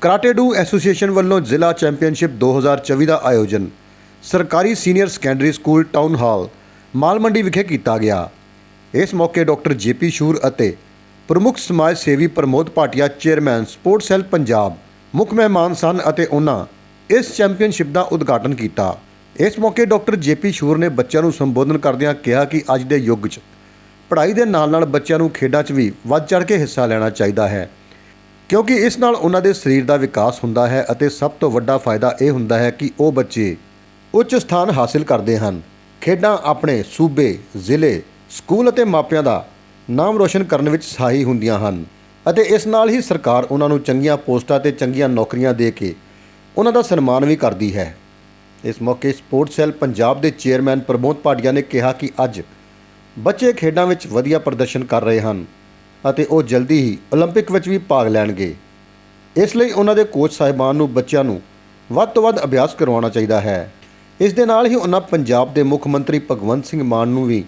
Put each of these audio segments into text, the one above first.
ਕਰਾਟੇਡੂ association ਵੱਲੋਂ ਜ਼ਿਲ੍ਹਾ championship 2024 ਦਾ ਆਯੋਜਨ ਸਰਕਾਰੀ senior secondary school town hall Malmandi ਵਿਖੇ ਕੀਤਾ ਗਿਆ। ਇਸ ਮੌਕੇ ਡਾਕਟਰ ਜੇਪੀ ਸ਼ੂਰ ਅਤੇ ਪ੍ਰਮੁੱਖ ਸਮਾਜ ਸੇਵੀ Pramod Bhatia, chairman sports cell Punjab, ਮੁੱਖ ਮਹਿਮਾਨ ਸਨ ਅਤੇ ਉਹਨਾਂ ਇਸ ਚੈਂਪੀਅਨਸ਼ਿਪ ਦਾ ਉਦਘਾਟਨ ਕੀਤਾ। ਇਸ ਮੌਕੇ ਡਾਕਟਰ ਜੇਪੀ ਸ਼ੂਰ ਨੇ ਬੱਚਿਆਂ ਨੂੰ ਸੰਬੋਧਨ ਕਰਦਿਆਂ ਕਿਹਾ ਕਿ ਅੱਜ ਦੇ ਯੁੱਗ 'ਚ ਪੜ੍ਹਾਈ ਦੇ ਨਾਲ-ਨਾਲ ਬੱਚਿਆਂ ਨੂੰ ਖੇਡਾਂ 'ਚ ਵੀ ਵੱਧ ਚੜ੍ਹ ਕੇ ਹਿੱਸਾ ਲੈਣਾ ਚਾਹੀਦਾ ਹੈ। ਕਿਉਂਕਿ ਇਸ ਨਾਲ ਉਹਨਾਂ ਦੇ ਸਰੀਰ ਦਾ ਵਿਕਾਸ ਹੁੰਦਾ ਹੈ ਅਤੇ ਸਭ ਤੋਂ ਵੱਡਾ ਫਾਇਦਾ ਇਹ ਹੁੰਦਾ ਹੈ ਕਿ ਉਹ ਬੱਚੇ ਉੱਚ ਸਥਾਨ ਹਾਸਿਲ ਕਰਦੇ ਹਨ। ਖੇਡਾਂ ਆਪਣੇ ਸੂਬੇ, ਜ਼ਿਲ੍ਹੇ, ਸਕੂਲ ਅਤੇ ਮਾਪਿਆਂ ਦਾ ਨਾਮ ਰੋਸ਼ਨ ਕਰਨ ਵਿੱਚ ਸਹਾਈ ਹੁੰਦੀਆਂ ਹਨ ਅਤੇ ਇਸ ਨਾਲ ਹੀ ਸਰਕਾਰ ਉਹਨਾਂ ਨੂੰ ਚੰਗੀਆਂ ਪੋਸਟਾਂ ਤੇ ਚੰਗੀਆਂ ਨੌਕਰੀਆਂ ਦੇ ਕੇ ਉਹਨਾਂ ਦਾ ਸਨਮਾਨ ਵੀ ਕਰਦੀ ਹੈ। ਇਸ ਮੌਕੇ ਸਪੋਰਟਸ ਸੈੱਲ ਪੰਜਾਬ ਦੇ ਚੇਅਰਮੈਨ ਪ੍ਰਮੋਦ ਭਾਟੀਆ ਨੇ ਕਿਹਾ ਕਿ ਅੱਜ ਬੱਚੇ ਖੇਡਾਂ ਵਿੱਚ ਵਧੀਆ ਪ੍ਰਦਰਸ਼ਨ ਕਰ ਰਹੇ ਹਨ। ਅਤੇ ਉਹ ਜਲਦੀ ਹੀ 올림픽 ਵਿੱਚ ਵੀ ਭਾਗ ਲੈਣਗੇ ਇਸ ਲਈ ਉਹਨਾਂ ਦੇ ਕੋਚ ਸਾਹਿਬਾਨ ਨੂੰ ਬੱਚਿਆਂ ਨੂੰ ਵੱਧ ਤੋਂ ਵੱਧ ਅਭਿਆਸ ਕਰਵਾਉਣਾ ਚਾਹੀਦਾ ਹੈ ਇਸ ਦੇ ਨਾਲ ਹੀ ਉਹਨਾਂ ਪੰਜਾਬ ਦੇ ਮੁੱਖ ਮੰਤਰੀ ਭਗਵੰਤ ਸਿੰਘ ਮਾਨ ਨੂੰ ਵੀ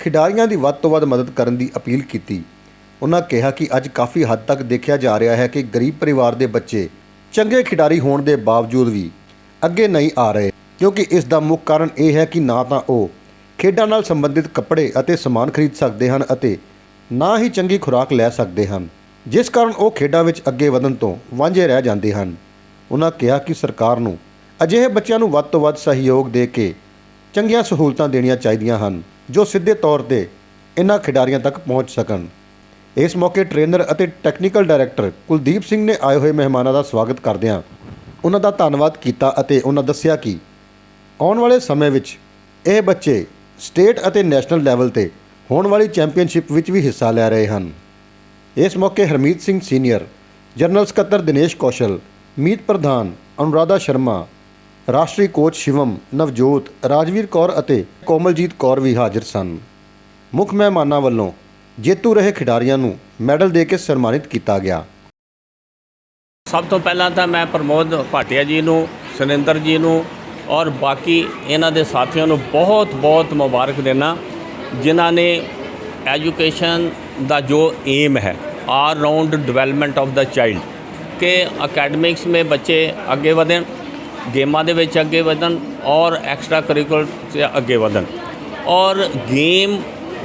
ਖਿਡਾਰੀਆਂ ਦੀ ਵੱਧ ਤੋਂ ਵੱਧ ਮਦਦ ਕਰਨ ਦੀ ਅਪੀਲ ਕੀਤੀ ਉਹਨਾਂ ਕਿਹਾ ਕਿ ਅੱਜ ਕਾਫੀ ਹੱਦ ਤੱਕ ਦੇਖਿਆ ਜਾ ਰਿਹਾ ਹੈ ਕਿ ਗਰੀਬ ਪਰਿਵਾਰ ਦੇ ਬੱਚੇ ਚੰਗੇ ਖਿਡਾਰੀ ਹੋਣ ਦੇ ਬਾਵਜੂਦ ਵੀ ਅੱਗੇ ਨਹੀਂ ਆ ਰਹੇ ਕਿਉਂਕਿ ਇਸ ਦਾ ਮੁੱਖ ਕਾਰਨ ਇਹ ਹੈ ਕਿ ਨਾ ਤਾਂ ਉਹ ਖੇਡਾਂ ਨਾਲ ਸੰਬੰਧਿਤ ਕੱਪੜੇ ਅਤੇ ਸਮਾਨ ਖਰੀਦ ਸਕਦੇ ਹਨ ਅਤੇ ਨਾ ਹੀ ਚੰਗੀ ਖੁਰਾਕ ਲੈ ਸਕਦੇ ਹਨ, ਜਿਸ ਕਾਰਨ ਉਹ ਖੇਡਾਂ ਵਿੱਚ ਅੱਗੇ ਵਧਣ ਤੋਂ ਵਾਂਝੇ ਰਹਿ ਜਾਂਦੇ ਹਨ। ਉਹਨਾਂ ਕਿਹਾ ਕਿ ਸਰਕਾਰ ਨੂੰ ਅਜਿਹੇ ਬੱਚਿਆਂ ਨੂੰ ਵੱਧ ਤੋਂ ਵੱਧ ਸਹਿਯੋਗ ਦੇ ਕੇ ਚੰਗੀਆਂ ਸਹੂਲਤਾਂ ਦੇਣੀਆਂ ਚਾਹੀਦੀਆਂ ਹਨ, ਜੋ ਸਿੱਧੇ ਤੌਰ ਤੇ ਇਹਨਾਂ ਖਿਡਾਰੀਆਂ ਤੱਕ ਪਹੁੰਚ ਸਕਣ। ਇਸ ਮੌਕੇ ਟ੍ਰੇਨਰ ਅਤੇ ਟੈਕਨੀਕਲ ਡਾਇਰੈਕਟਰ ਕੁਲਦੀਪ ਸਿੰਘ ਨੇ ਆਏ ਹੋਏ ਮਹਿਮਾਨਾਂ ਦਾ ਸਵਾਗਤ ਕਰਦਿਆਂ ਉਹਨਾਂ ਦਾ ਧੰਨਵਾਦ ਕੀਤਾ ਅਤੇ ਉਹਨਾਂ ਦੱਸਿਆ ਕਿ ਆਉਣ ਵਾਲੇ ਸਮੇਂ ਵਿੱਚ ਇਹ ਬੱਚੇ ਸਟੇਟ ਅਤੇ ਨੈਸ਼ਨਲ ਲੈਵਲ ਤੇ ਹੋਣ ਵਾਲੀ ਚੈਂਪੀਅਨਸ਼ਿਪ ਵਿੱਚ ਵੀ ਹਿੱਸਾ ਲੈ ਰਹੇ ਹਨ। ਇਸ ਮੌਕੇ ਹਰਮੀਤ ਸਿੰਘ ਸੀਨੀਅਰ, ਜਨਰਲ ਸਕੱਤਰ ਦਿਨੇਸ਼ ਕੌਸ਼ਲ, ਮੀਤ ਪ੍ਰਧਾਨ ਅਨੁਰਾਧਾ ਸ਼ਰਮਾ, ਰਾਸ਼ਟਰੀ ਕੋਚ ਸ਼ਿਵਮ, ਨਵਜੋਤ, ਰਾਜਵੀਰ ਕੌਰ ਅਤੇ ਕੋਮਲਜੀਤ ਕੌਰ ਵੀ ਹਾਜ਼ਰ ਸਨ। ਮੁੱਖ ਮਹਿਮਾਨਾਂ ਵੱਲੋਂ ਜੇਤੂ ਰਹੇ ਖਿਡਾਰੀਆਂ ਨੂੰ ਮੈਡਲ ਦੇ ਕੇ ਸਨਮਾਨਿਤ ਕੀਤਾ ਗਿਆ। ਸਭ ਤੋਂ ਪਹਿਲਾਂ ਤਾਂ ਮੈਂ ਪ੍ਰਮੋਦ ਭਾਟੀਆ ਜੀ ਨੂੰ, ਸੁਨਿੰਦਰ ਜੀ ਨੂੰ ਔਰ ਬਾਕੀ ਇਹਨਾਂ ਦੇ ਸਾਥੀਆਂ ਨੂੰ ਬਹੁਤ ਬਹੁਤ ਮੁਬਾਰਕ ਦੇਣਾ ਜਿਨ੍ਹਾਂ ਨੇ ਐਜੂਕੇਸ਼ਨ ਦਾ ਜੋ ਏਮ ਹੈ all round development of the child ਕਿ ਅਕੈਡਮਿਕਸ ਮੇ ਬੱਚੇ ਅੱਗੇ ਵਧਣ, ਗੇਮਾਂ ਦੇ ਵਿੱਚ ਅੱਗੇ ਵਧਣ ਔਰ ਐਕਸਟਰਾ ਕਰਿਕੂਲਰ 'ਚ ਅੱਗੇ ਵਧਣ। ਔਰ ਗੇਮ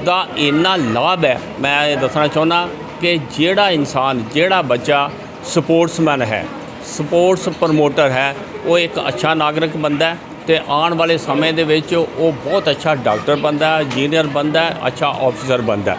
ਦਾ ਇੰਨਾ ਲਾਭ ਹੈ, ਮੈਂ ਇਹ ਦੱਸਣਾ ਚਾਹੁੰਦਾ ਕਿ ਜਿਹੜਾ ਇਨਸਾਨ, ਜਿਹੜਾ ਬੱਚਾ ਸਪੋਰਟਸਮੈਨ ਹੈ ਸਪੋਰਟਸ ਪ੍ਰਮੋਟਰ ਹੈ, ਉਹ ਇੱਕ ਅੱਛਾ ਨਾਗਰਿਕ ਬੰਦਾ ਹੈ ਤੇ ਆਉਣ ਵਾਲੇ ਸਮੇਂ ਦੇ ਵਿੱਚ ਉਹ ਬਹੁਤ ਅੱਛਾ ਡਾਕਟਰ ਬੰਦਾ ਹੈ, ਇੰਜੀਨੀਅਰ ਬੰਦਾ ਹੈ, ਅੱਛਾ ਆਫੀਸਰ ਬੰਦਾ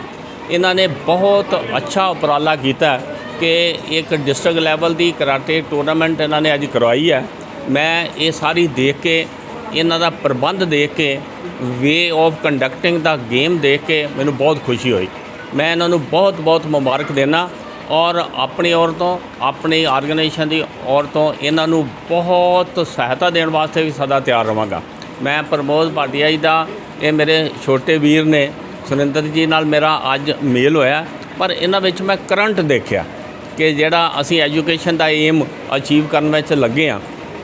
ਇਹਨਾਂ ਨੇ ਬਹੁਤ ਅੱਛਾ ਉਪਰਾਲਾ ਕੀਤਾ ਕਿ ਇੱਕ ਡਿਸਟ੍ਰਿਕਟ ਲੈਵਲ ਦੀ ਕਰਾਟੇ ਟੂਰਨਾਮੈਂਟ ਇਹਨਾਂ ਨੇ ਅੱਜ ਕਰਵਾਈ ਹੈ। ਮੈਂ ਇਹ ਸਾਰੀ ਦੇਖ ਕੇ, ਇਹਨਾਂ ਦਾ ਪ੍ਰਬੰਧ ਦੇਖ ਕੇ way of conducting the game ਦੇਖ ਕੇ ਮੈਨੂੰ ਬਹੁਤ ਖੁਸ਼ੀ ਹੋਈ। ਮੈਂ ਇਹਨਾਂ ਨੂੰ ਬਹੁਤ ਬਹੁਤ ਮੁਬਾਰਕ ਦੇਣਾ ਔਰ ਆਪਣੀ ਔਰਤੋਂ, ਆਪਣੀ ਆਰਗੇਨਾਈਜੇਸ਼ਨ ਦੀ ਔਰ ਤੋਂ ਇਹਨਾਂ ਨੂੰ ਬਹੁਤ ਸਹਾਇਤਾ ਦੇਣ ਵਾਸਤੇ ਵੀ ਸਦਾ ਤਿਆਰ ਰਵਾਂਗਾ ਮੈਂ ਪ੍ਰਮੋਦ ਭਾਟੀਆ ਜੀ ਦਾ, ਇਹ ਮੇਰੇ ਛੋਟੇ ਵੀਰ ਨੇ ਸੁਨਿੰਦਰ ਜੀ ਨਾਲ ਮੇਰਾ ਅੱਜ ਮੇਲ ਹੋਇਆ ਪਰ ਇਹਨਾਂ ਵਿੱਚ ਮੈਂ ਕਰੰਟ ਦੇਖਿਆ ਕਿ ਜਿਹੜਾ ਅਸੀਂ ਐਜੂਕੇਸ਼ਨ ਦਾ ਏਮ ਅਚੀਵ ਕਰਨ ਵਿੱਚ ਲੱਗੇ ਆ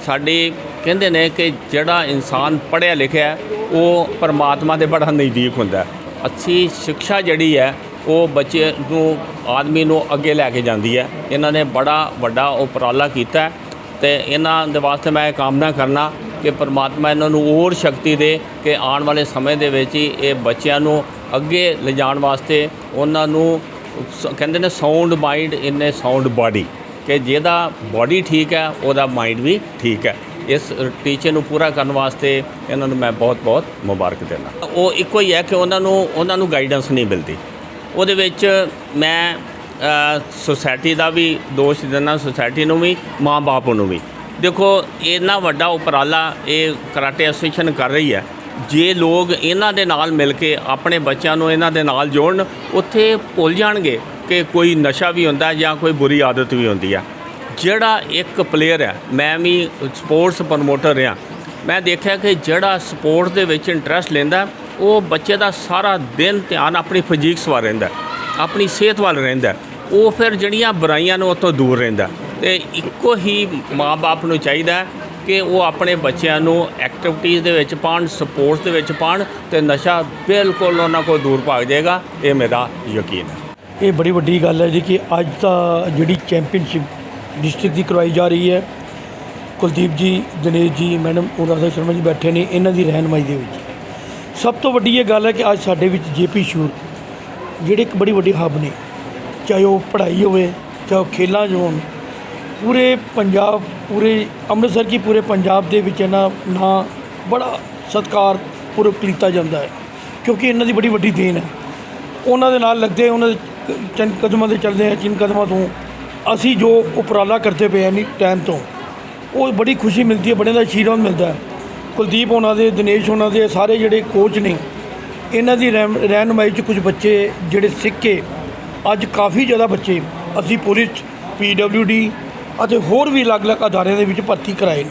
ਸਾਡੇ ਕਹਿੰਦੇ ਨੇ ਕਿ ਜਿਹੜਾ ਇਨਸਾਨ ਪੜ੍ਹਿਆ ਲਿਖਿਆ ਉਹ ਪਰਮਾਤਮਾ ਦੇ ਬੜਾ ਨਜ਼ਦੀਕ ਹੁੰਦਾ ਹੈ। ਅੱਛੀ ਸਿੱਖਿਆ ਜਿਹੜੀ ਹੈ ਉਹ ਬੱਚੇ ਨੂੰ, ਆਦਮੀ ਨੂੰ ਅੱਗੇ ਲੈ ਕੇ ਜਾਂਦੀ ਹੈ। ਇਹਨਾਂ ਨੇ ਬੜਾ ਵੱਡਾ ਉਪਰਾਲਾ ਕੀਤਾ ਹੈ ਤੇ ਇਹਨਾਂ ਦੇ ਵਾਸਤੇ ਮੈਂ ਇਹ ਕਾਮਨਾ ਕਰਨਾ ਕਿ ਪਰਮਾਤਮਾ ਇਹਨਾਂ ਨੂੰ ਹੋਰ ਸ਼ਕਤੀ ਦੇ ਕਿ ਆਉਣ ਵਾਲੇ ਸਮੇਂ ਦੇ ਵਿੱਚ ਹੀ ਇਹ ਬੱਚਿਆਂ ਨੂੰ ਅੱਗੇ ਲਿਜਾਣ ਵਾਸਤੇ ਉਹਨਾਂ ਨੂੰ ਕਹਿੰਦੇ ਨੇ sound mind in a sound body ਕਿ ਜਿਹਦਾ ਬਾਡੀ ਠੀਕ ਹੈ, ਉਹਦਾ ਮਾਈਂਡ ਵੀ ਠੀਕ ਹੈ। ਇਸ ਟੀਚੇ ਨੂੰ ਪੂਰਾ ਕਰਨ ਵਾਸਤੇ ਇਹਨਾਂ ਨੂੰ ਮੈਂ ਬਹੁਤ-ਬਹੁਤ ਮੁਬਾਰਕ ਦਿੰਦਾ। ਉਹ ਇੱਕੋ ਹੀ ਹੈ ਕਿ ਉਹਨਾਂ ਨੂੰ ਉਹਨਾਂ ਨੂੰ ਗਾਈਡੈਂਸ ਨਹੀਂ ਮਿਲਦੀ। ਉਹਦੇ ਵਿੱਚ ਮੈਂ ਸੁਸਾਇਟੀ ਦਾ ਵੀ ਦੋਸ਼ ਦਿੰਦਾ ਸੋਸਾਇਟੀ ਨੂੰ ਵੀ, ਮਾਂ-ਬਾਪ ਨੂੰ ਵੀ। ਦੇਖੋ, ਇੰਨਾ ਵੱਡਾ ਉਪਰਾਲਾ ਇਹ ਕਰਾਟੇ ਐਸੋਸੀਏਸ਼ਨ ਕਰ ਰਹੀ ਹੈ। ਜੇ ਲੋਕ ਇਹਨਾਂ ਦੇ ਨਾਲ ਮਿਲ ਕੇ ਆਪਣੇ ਬੱਚਿਆਂ ਨੂੰ ਇਹਨਾਂ ਦੇ ਨਾਲ ਜੋੜਨ, ਉੱਥੇ ਭੁੱਲ ਜਾਣਗੇ ਕਿ ਕੋਈ ਨਸ਼ਾ ਵੀ ਹੁੰਦਾ ਜਾਂ ਕੋਈ ਬੁਰੀ ਆਦਤ ਵੀ ਹੁੰਦੀ ਆ। ਜਿਹੜਾ ਇੱਕ ਪਲੇਅਰ ਹੈ, ਮੈਂ ਵੀ ਸਪੋਰਟਸ ਪ੍ਰਮੋਟਰ ਰਿਹਾ। ਮੈਂ ਦੇਖਿਆ ਕਿ ਜਿਹੜਾ ਸਪੋਰਟਸ ਦੇ ਵਿੱਚ ਇੰਟਰਸਟ ਲੈਂਦਾ ਉਹ ਬੱਚੇ ਦਾ ਸਾਰਾ ਦਿਨ ਧਿਆਨ ਆਪਣੀ ਫਿਜ਼ੀਕਸ ਵੱਲ ਰਹਿੰਦਾ ਆਪਣੀ ਸਿਹਤ ਵੱਲ ਰਹਿੰਦਾ ਉਹ ਫਿਰ ਜਿਹੜੀਆਂ ਬੁਰਾਈਆਂ ਨੂੰ ਉੱਥੋਂ ਦੂਰ ਰਹਿੰਦਾ ਤੇ ਇੱਕੋ ਹੀ ਮਾਂ-ਬਾਪ ਨੂੰ ਚਾਹੀਦਾ ਕਿ ਉਹ ਆਪਣੇ ਬੱਚਿਆਂ ਨੂੰ ਐਕਟੀਵਿਟੀਜ਼ ਦੇ ਵਿੱਚ ਪਾਉਣ ਸਪੋਰਟਸ ਦੇ ਵਿੱਚ ਪਾਉਣ ਤੇ ਨਸ਼ਾ ਬਿਲਕੁਲ ਉਹਨਾਂ ਕੋਲ ਦੂਰ ਭਾਗ ਜਾਏਗਾ। ਇਹ ਮੇਰਾ ਯਕੀਨ ਹੈ। ਇਹ ਬੜੀ ਵੱਡੀ ਗੱਲ ਹੈ ਜੀ ਕਿ ਅੱਜ ਤਾਂ ਜਿਹੜੀ ਚੈਂਪੀਅਨਸ਼ਿਪ ਡਿਸਟ੍ਰਿਕਟ ਦੀ ਕਰਵਾਈ ਜਾ ਰਹੀ ਹੈ, ਕੁਲਦੀਪ ਜੀ, ਦਿਨੇਸ਼ ਜੀ ਮੈਡਮ ਉਹ ਰਾਧਾ ਸ਼ਰਮਾ ਜੀ ਬੈਠੇ ਨੇ, ਇਹਨਾਂ ਦੀ ਰਹਿਨਮਾਈ ਦੇ ਵਿੱਚ। ਸਭ ਤੋਂ ਵੱਡੀ ਇਹ ਗੱਲ ਹੈ ਕਿ ਅੱਜ ਸਾਡੇ ਵਿੱਚ ਜੇਪੀ ਸ਼ੂਰ, ਜਿਹੜੇ ਇੱਕ ਬੜੀ ਵੱਡੀ ਹੱਬ ਨੇ, ਚਾਹੇ ਉਹ ਪੜ੍ਹਾਈ ਹੋਵੇ, ਚਾਹੇ ਉਹ ਖੇਲਾਂ 'ਚ ਹੋਣ, ਪੂਰੇ ਪੰਜਾਬ, ਪੂਰੇ ਅੰਮ੍ਰਿਤਸਰ ਕੀ ਪੂਰੇ ਪੰਜਾਬ ਦੇ ਵਿੱਚ ਇਹਨਾਂ ਨਾਂ ਬੜਾ ਸਤਿਕਾਰ ਪੂਰਵਕ ਕੀਤਾ ਜਾਂਦਾ ਹੈ, ਕਿਉਂਕਿ ਇਹਨਾਂ ਦੀ ਬੜੀ ਵੱਡੀ ਦੇਣ ਹੈ। ਉਹਨਾਂ ਦੇ ਨਾਲ ਲੱਗਦੇ, ਉਹਨਾਂ ਦੇ ਕ- ਚੰਦ ਕਦਮਾਂ ਦੇ ਚੱਲਦੇ ਆ ਚਿੰਨ ਕਦਮਾਂ ਤੋਂ ਅਸੀਂ ਜੋ ਉਪਰਾਲਾ ਕਰਦੇ ਪਏ ਹਾਂ ਨੀ ਟਾਈਮ ਤੋਂ, ਉਹ ਬੜੀ ਖੁਸ਼ੀ ਮਿਲਦੀ ਹੈ ਬੜੇ ਦਾ ਆਸ਼ੀਰਵਾਦ ਮਿਲਦਾ ਹੈ। ਕੁਲਦੀਪ ਉਹਨਾਂ ਦੇ, ਦਿਨੇਸ਼ ਉਹਨਾਂ ਦੇ, ਸਾਰੇ ਜਿਹੜੇ ਕੋਚ ਨੇ, ਇਹਨਾਂ ਦੀ ਰਹਿਮ- ਰਹਿਨੁਮਾਈ 'ਚ ਕੁਝ ਬੱਚੇ ਜਿਹੜੇ ਸਿੱਕੇ, ਅੱਜ ਕਾਫੀ ਜ਼ਿਆਦਾ ਬੱਚੇ ਅਸੀਂ ਪੁਲਿਸ ਪੀਡਬਲਯੂਡੀ ਅਤੇ ਹੋਰ ਵੀ ਅਲੱਗ-ਅਲੱਗ ਅਦਾਰਿਆਂ ਦੇ ਵਿੱਚ ਭਰਤੀ ਕਰਾਏ ਨੇ,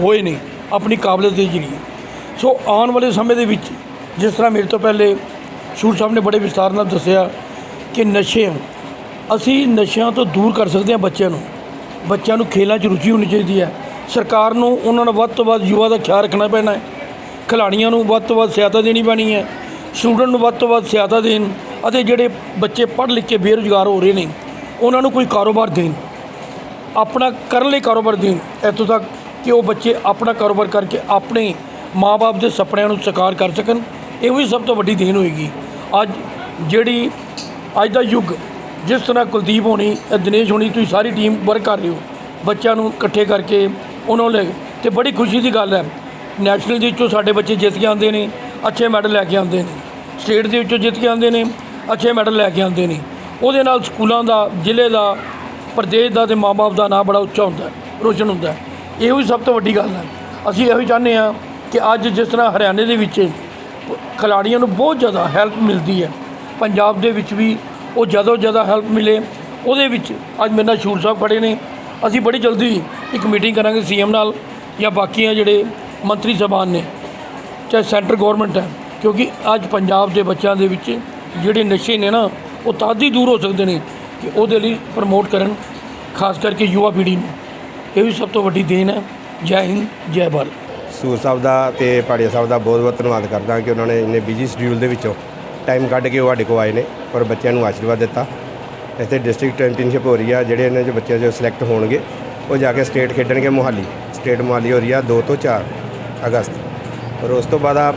ਹੋਏ ਨੇ ਆਪਣੀ ਕਾਬਲੀਅਤ ਦੇ ਜ਼ਰੀਏ। ਸੋ ਆਉਣ ਵਾਲੇ ਸਮੇਂ ਦੇ ਵਿੱਚ, ਜਿਸ ਤਰ੍ਹਾਂ ਮੇਰੇ ਤੋਂ ਪਹਿਲੇ ਸ਼ੂਰ ਸਾਹਿਬ ਨੇ ਬੜੇ ਵਿਸਤਾਰ ਨਾਲ ਦੱਸਿਆ ਕਿ ਨਸ਼ੇ ਅਸੀਂ ਨਸ਼ਿਆਂ ਤੋਂ ਦੂਰ ਕਰ ਸਕਦੇ ਹਾਂ ਬੱਚਿਆਂ ਨੂੰ ਬੱਚਿਆਂ ਨੂੰ ਖੇਲਾਂ 'ਚ ਰੁਚੀ ਹੋਣੀ ਚਾਹੀਦੀ ਹੈ ਸਰਕਾਰ ਨੂੰ ਉਹਨਾਂ ਨੂੰ ਵੱਧ ਤੋਂ ਵੱਧ ਯੁਵਾ ਦਾ ਖਿਆਲ ਰੱਖਣਾ ਪੈਣਾ ਹੈ। ਖਿਲਾੜੀਆਂ ਨੂੰ ਵੱਧ ਤੋਂ ਵੱਧ ਸਹਾਇਤਾ ਦੇਣੀ ਪੈਣੀ ਹੈ। ਸਟੂਡੈਂਟ ਨੂੰ ਵੱਧ ਤੋਂ ਵੱਧ ਸਹਾਇਤਾ ਦੇਣ ਅਤੇ ਜਿਹੜੇ ਬੱਚੇ ਪੜ੍ਹ ਲਿਖ ਕੇ ਬੇਰੁਜ਼ਗਾਰ ਹੋ ਰਹੇ ਨੇ, ਉਹਨਾਂ ਨੂੰ ਕੋਈ ਕਾਰੋਬਾਰ ਦੇਣ। ਆਪਣਾ ਕਰਨ ਲਈ ਕਾਰੋਬਾਰ ਦੇਣ। ਇੱਥੋਂ ਤੱਕ ਕਿ ਉਹ ਬੱਚੇ ਆਪਣਾ ਕਾਰੋਬਾਰ ਕਰਕੇ ਆਪਣੇ ਮਾਪੇ ਦੇ ਸੁਪਨਿਆਂ ਨੂੰ ਸਾਕਾਰ ਕਰ ਸਕਣ। ਇਹ ਵੀ ਸਭ ਤੋਂ ਵੱਡੀ ਦੇਣ ਹੋਏਗੀ। ਅੱਜ ਜਿਹੜੀ ਅੱਜ ਦਾ ਯੁੱਗ, ਜਿਸ ਤਰ੍ਹਾਂ ਕੁਲਦੀਪ ਹੋਣੀ ਦਿਨੇਸ਼ ਹੋਣੀ, ਤੁਸੀਂ ਸਾਰੀ ਟੀਮ ਵਰਕ ਕਰ ਰਹੇ ਹੋ। ਬੱਚਿਆਂ ਨੂੰ ਇਕੱਠੇ ਕਰਕੇ ਉਹਨਾਂ ਨੂੰ ਲੈ ਕੇ ਤੇ ਬੜੀ ਖੁਸ਼ੀ ਦੀ ਗੱਲ ਹੈ। ਨੈਸ਼ਨਲ ਦੇ ਵਿੱਚੋਂ ਸਾਡੇ ਬੱਚੇ ਜਿੱਤ ਕੇ ਆਉਂਦੇ ਨੇ, ਅੱਛੇ ਮੈਡਲ ਲੈ ਕੇ ਆਉਂਦੇ ਨੇ। ਸਟੇਟ ਦੇ ਵਿੱਚੋਂ ਜਿੱਤ ਕੇ ਆਉਂਦੇ ਨੇ, ਅੱਛੇ ਮੈਡਲ ਲੈ ਕੇ ਆਉਂਦੇ ਨੇ। ਉਹਦੇ ਨਾਲ ਸਕੂਲਾਂ ਦਾ, ਜ਼ਿਲ੍ਹੇ ਦਾ, ਪ੍ਰਦੇਸ਼ ਦਾ ਤੇ ਮਾਂ-ਬਾਪ ਦਾ ਨਾਂ ਬੜਾ ਉੱਚਾ ਹੁੰਦਾ ਰੋਸ਼ਨ ਹੁੰਦਾ ਇਹੋ ਹੀ ਸਭ ਤੋਂ ਵੱਡੀ ਗੱਲ ਹੈ। ਅਸੀਂ ਇਹੋ ਹੀ ਚਾਹੁੰਦੇ ਹਾਂ ਕਿ ਅੱਜ ਜਿਸ ਤਰ੍ਹਾਂ ਹਰਿਆਣੇ ਦੇ ਵਿੱਚ ਖਿਲਾੜੀਆਂ ਨੂੰ ਬਹੁਤ ਜ਼ਿਆਦਾ ਹੈਲਪ ਮਿਲਦੀ ਹੈ, ਪੰਜਾਬ ਦੇ ਵਿੱਚ ਵੀ ਉਹ ਜ਼ਿਆਦਾ ਤੋਂ ਜ਼ਿਆਦਾ ਹੈਲਪ ਮਿਲੇ। ਉਹਦੇ ਵਿੱਚ ਅੱਜ ਮੇਰੇ ਨਾਲ ਸ਼ੂਰ ਸਾਹਿਬ ਖੜੇ ਨੇ। ਅਸੀਂ ਬੜੀ ਜਲਦੀ ਇੱਕ ਮੀਟਿੰਗ ਕਰਾਂਗੇ ਸੀਐਮ ਨਾਲ ਜਾਂ ਬਾਕੀਆਂ ਜਿਹੜੇ ਮੰਤਰੀ ਸਭਾਨ ਨੇ, ਚਾਹੇ ਸੈਂਟਰ ਗਵਰਨਮੈਂਟ ਹੈ, ਕਿਉਂਕਿ ਅੱਜ ਪੰਜਾਬ ਦੇ ਬੱਚਿਆਂ ਦੇ ਵਿੱਚ ਜਿਹੜੇ ਨਸ਼ੇ ਨੇ ਨਾ, ਉਹ ਤਦ ਹੀ ਦੂਰ ਹੋ ਸਕਦੇ ਨੇ ਕਿ ਉਹਦੇ ਲਈ ਪ੍ਰਮੋਟ ਕਰਨ, ਖਾਸ ਕਰਕੇ ਯੁਵਾ ਪੀੜ੍ਹੀ ਨੂੰ। ਇਹ ਵੀ ਸਭ ਤੋਂ ਵੱਡੀ ਦੇਣ ਹੈ। ਜੈ ਹਿੰਦ, ਜੈ ਭਾਰਤ। ਸੂਰ ਸਾਹਿਬ ਦਾ ਤੇ ਪਾੜੀਆ ਸਾਹਿਬ ਦਾ ਬਹੁਤ ਬਹੁਤ ਧੰਨਵਾਦ ਕਰਦਾ ਕਿ ਉਹਨਾਂ ਨੇ ਇੰਨੇ ਬਿਜ਼ੀ ਸ਼ਡਿਊਲ ਦੇ ਵਿੱਚੋਂ ਟਾਈਮ ਕੱਢ ਕੇ ਉਹ ਸਾਡੇ ਕੋਲ ਆਏ ਨੇ ਔਰ ਬੱਚਿਆਂ ਨੂੰ ਆਸ਼ੀਰਵਾਦ ਦਿੱਤਾ। ਇੱਥੇ ਡਿਸਟ੍ਰਿਕਟ ਚੈਂਪੀਅਨਸ਼ਿਪ ਹੋ ਰਹੀ ਆ, ਜਿਹੜੇ ਇਹਨਾਂ 'ਚ ਬੱਚੇ ਜੋ ਸਿਲੈਕਟ ਹੋਣਗੇ, ਉਹ ਜਾ ਕੇ ਸਟੇਟ ਖੇਡਣਗੇ ਮੋਹਾਲੀ। ਸਟੇਟ ਮੋਹਾਲੀ ਹੋ ਰਹੀ ਆ 2 ਤੋਂ 4 ਅਗਸਤ। ਔਰ ਉਸ ਤੋਂ ਬਾਅਦ ਆ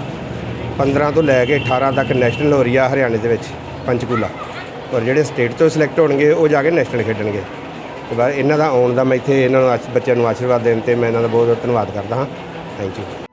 15 ਤੋਂ ਲੈ ਕੇ 18 ਤੱਕ ਨੈਸ਼ਨਲ ਹੋ ਰਹੀ ਆ ਹਰਿਆਣੇ ਦੇ ਵਿੱਚ, ਪੰਚਕੂਲਾ। ਔਰ ਜਿਹੜੇ ਸਟੇਟ ਤੋਂ ਸਿਲੈਕਟ ਹੋਣਗੇ, ਉਹ ਜਾ ਕੇ ਨੈਸ਼ਨਲ ਖੇਡਣਗੇ। ਤੇ ਬਾਅਦ ਇਹਨਾਂ ਦਾ ਆਉਣ ਦਾ ਮੈਂ ਇੱਥੇ ਇਹਨਾਂ ਨੂੰ ਬੱਚਿਆਂ ਨੂੰ ਆਸ਼ੀਰਵਾਦ ਦੇਣ ਤੇ ਮੈਂ ਇਹਨਾਂ ਦਾ ਬਹੁਤ ਬਹੁਤ ਧੰਨਵਾਦ ਕਰਦਾ ਹਾਂ। Thank you